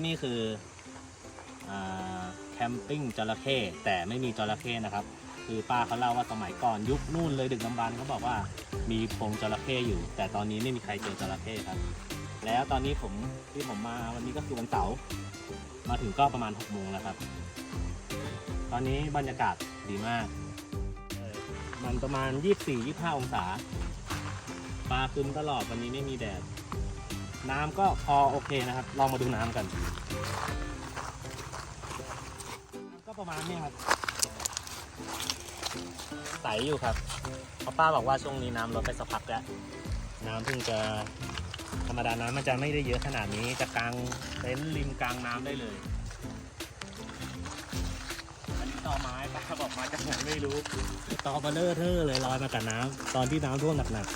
ที่นี่คืออแคมปิ้งจระเข้แต่ไม่มีจระเข้นะครับ คือป้าเขาเล่าว่าสมัยก่อนยุคนู่นเลยดึกดำบรรพ์เขาบอกว่ามีโพรงจระเข้อยู่ แต่ตอนนี้ไม่มีใครเจอจระเข้ครับ แล้วตอนนี้ผมที่ผมมาวันนี้ก็คือวันเสาร์มาถึงก็ประมาณ6โมงแล้วครับ ตอนนี้บรรยากาศดีมากมันประมาณ 24-25 องศาปลาคึมตลอดวันนี้ไม่มีแดด น้ำก็พอโอเคนะครับ ลองมาดูน้ำกันน้ำก็ประมาณเนี้ยครับ ใสอยู่ครับเพราะป้าบอกว่าช่วงนี้น้ำลดไปสักพักแล้ว น้ำเพิ่งจะธรรมดาน้ำมันจะไม่ได้เยอะขนาดนี้ จะกลางเต็นท์ริมกลางน้ำได้เลยอันนี้ต่อไม้ป้าบอกมาจากไหนไม่รู้ต่อเบลเลอร์เทอร์เลยลอยมากับน้ำตอนที่น้ำท่วมหนัก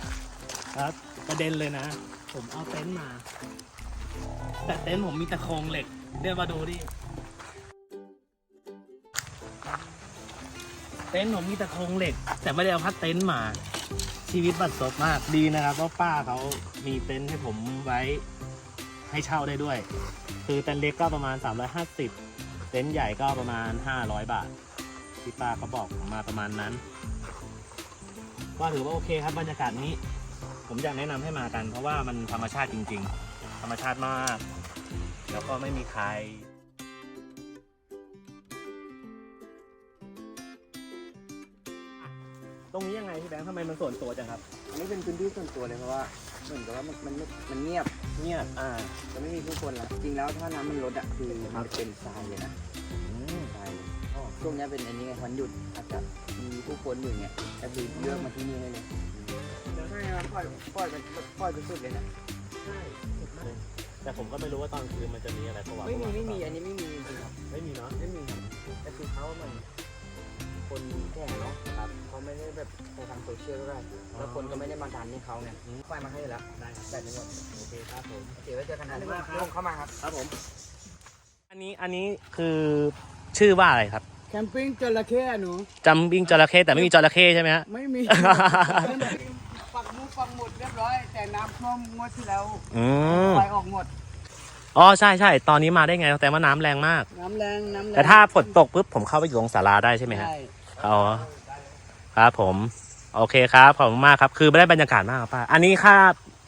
ๆครับประเด็นเลยนะ ผมเอาเต็นท์มา แต่เต็นท์ผมมีแต่โครงเหล็ก เดี๋ยวมาดูดิ เต็นท์ผมมีแต่โครงเหล็ก แต่ไม่ได้เอาพัดเต็นท์มา ชีวิตบัดซบมากดีนะครับเพราะป้าเขามีเต็นท์ให้ผมไว้ให้เช่าได้ด้วย คือเต็นท์เล็กก็ประมาณ 350 เต็นท์ใหญ่ก็ประมาณ 500 บาท ที่ป้าเขาบอกผมมาประมาณนั้นก็ถือว่าโอเคครับบรรยากาศนี้ ผมอยากแนะนำให้มากัน เพราะว่ามันธรรมชาติจริง ๆ ธรรมชาติมาก แล้วก็ไม่มีใคร ตรงนี้ยังไงพี่แบงค์ทำไมมันส่วนตัวจังครับ อันนี้เป็นพื้นที่ส่วนตัวเลยเพราะว่าเหมือนกับว่ามันมันไม่มันเงียบเงียบอ่า จะไม่มีผู้คนละจริงแล้วถ้าน้ำมันลดอะคือมันจะเป็นทรายเลยนะอืมทรายเลยช่วงนี้เป็นอันนี้ไงวันหยุดอาจจะมีผู้คนอยู่อย่างเงี้ยก็คือเลือกมาที่นี่ได้เลยใช่ครับปล่อยปล่อยไปปล่อยไปสุดเลยนะแต่ผมก็ไม่รู้ว่าตอนคืนมันจะมีอะไรประวัติไม่มีไม่มีอันนี้ไม่มีจริงๆครับไม่มีเนาะไม่มีครับแต่คือเขามัน คนแก่เนาะครับเขาไม่ได้แบบไปทางโซเชียลด้วยแล้วคนก็ไม่ได้มาดันให้เขาเนี่ยไฟมาให้แล้วได้ครับแต่ทั้งหมดโอเคครับผมโอเคไว้เจอกันนะขอบคุณมากครับลงเข้ามาครับครับผม อันนี้อันนี้คือชื่อว่าอะไรครับแคมปิ้งจระเข้อะหนูจำบิงจระเข้แต่ไม่มีจระเข้ใช่ไหมฮะไม่มี ปักหมุดปักหมุดเรียบร้อย แต่น้ำท่วมงวดที่แล้วอืมไฟออกหมด อ๋อใช่ใช่ตอนนี้มาได้ไง แต่ว่าน้ำแรงมาก น้ำแรงน้ำแรงแต่ถ้าฝนตกปุ๊บผมเข้าไปอยู่ตรงศาลาได้ใช่ไหมฮะ ใช่อ๋อครับผม โอเคครับขอบคุณมากครับ คือไม่ได้บรรยากาศมากครับป้าอันนี้ค่า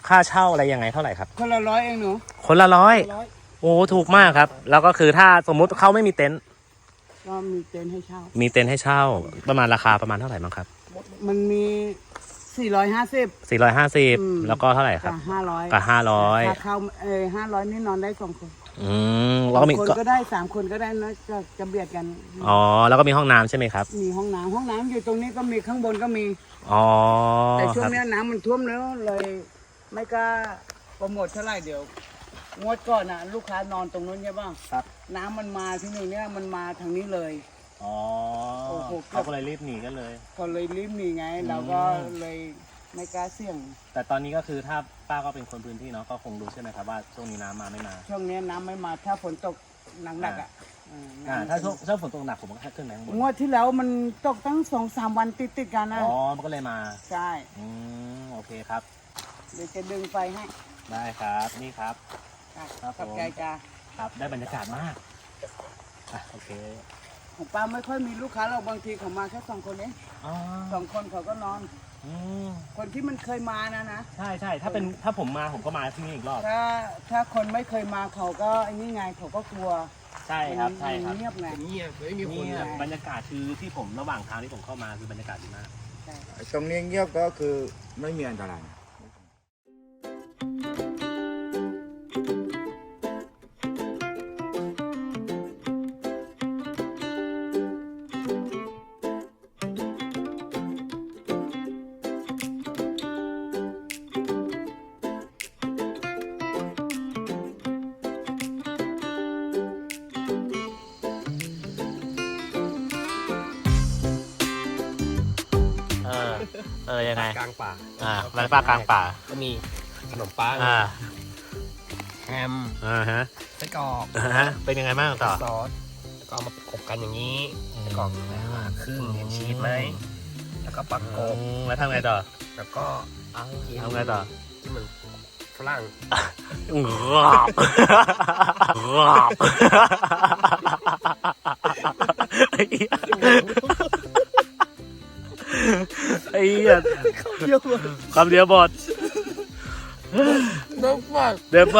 ค่าเช่าอะไรยังไงเท่าไหร่ครับ คนละร้อยเองหนูคนละร้อยร้อยโอ้ถูกมากครับ แล้วก็คือถ้าสมมุติเขาไม่มีเต็นท์ก็มีเต็นท์ให้เช่า มีเต็นท์ให้เช่า ประมาณราคาประมาณเท่าไหร่บ้างครับ มันมี สี่ร้อยห้าสิบ อืม 450 แล้วก็เท่าไหร่ครักับบห้าร้อยกับ500ถ้าเข้าเออห้าร้อยนี่นอนได้สองคนอืมแล้วก็มีคนก็ก็ได้สามคนก็ได้นะจะจะเบียดกัน อ๋อแล้วก็มีห้องน้ำใช่ไหมครับมีห้องน้ำห้องน้ำอยู่ตรงนี้ก็มีข้างบนก็มี อ๋อแต่ช่วคงรับเนี้ยน้ำมันท่วมแล้วเลย ไม่กล้าโปรโมทเท่าไหร่เดี๋ยวงวดก่อนอะ ลูกค้านอนตรงนู้นใช่ป่ะครับ น้ำมันมาที่นี่เนี่ยมันมาทางนี้เลย อ๋อโอ้โห เขาก็เลยรีบหนีกันเลย ก็เลยรีบหนีไง เราก็เลยไม่กล้าเสี่ยง แต่ตอนนี้ก็คือถ้าป้าก็เป็นคนพื้นที่เนาะก็คงรู้ใช่ไหมครับว่าช่วงนี้น้ำมาไม่มา ช่วงเนี้ยน้ำไม่มาถ้าฝนตกหนักๆอะเอออ่า น้ำถ้าช่วงช่วงฝนตกหนักผมก็แค่ขึ้นไปข้างบนงวดที่แล้วมันตกตั้งสองสามวันติดติดๆกันนะ อ๋อมันก็เลยมา ใช่ อืมโอเคครับ เดี๋ยวจะดึงไฟให้ได้ครับนี่ครับอะครับกับผม ใจจ้า ครับได้บรรยากาศมากอะโอเค ของป้าไม่ค่อยมีลูกค้าเราบางทีเขามาแค่สองคนเองอ๋อสองคนเขาก็นอน อืมคนที่มันเคยมานะนะ ใช่ใช่ถ้าเป็นถ้าผมมาผมก็มาที่นี่อีกรอบ ถ้าถ้าคนไม่เคยมาเขาก็ไอ้นี่ไงเขาก็กลัวใช่ครับมันใช่ครับ มันเงียบไง เงียบไม่มีคนเนี่เลยยบรรยากาศคือที่ผมระหว่างทางที่ผมเข้ามาคือบรรยากาศดีมาก ใช่ ตรงนี้เงียบก็คือไม่มีอันตรายเอ เออยังไง กลางป่าอ่าบรรยากาศกลางป่า ก็มีขนมปังอ่าแฮมอ่าฮะไส้กรอกอ่าฮะเป็นยังไงบ้างต่อ ซอสแล้วก็เอามาประกบกันอย่างนี้ไส้กรอกแล้วอะครึ่งเห็นชีสไหมแล้วก็ประกบอืมแล้วทำไงต่อแล้วก็เอาทำไงต่อที่มันสฝรั่งงาบงาบ ไอ้เหี้ยไอ้เหี้ยคำเดียวหมดน้องฟังเดี๋ยวไป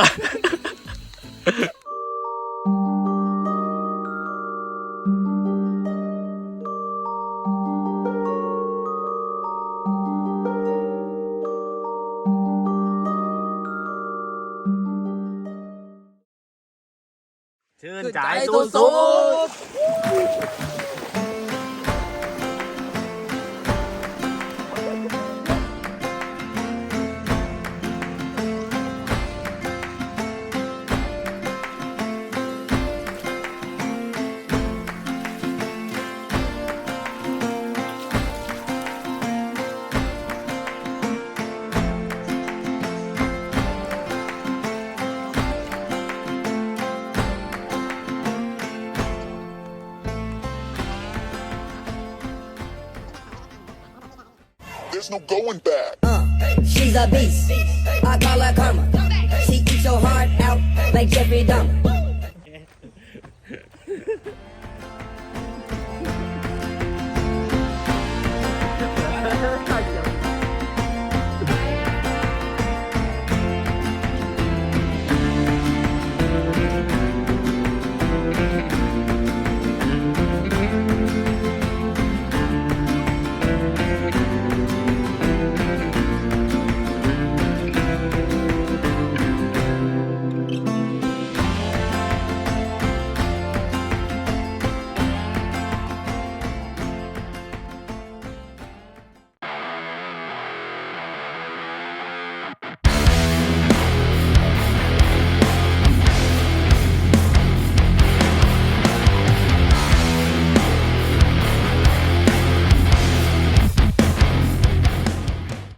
ชื่นใจสุดๆ there's no going back. Uh, she's a beast. I call her karma. She eats your heart out like Jeffrey Dahmer.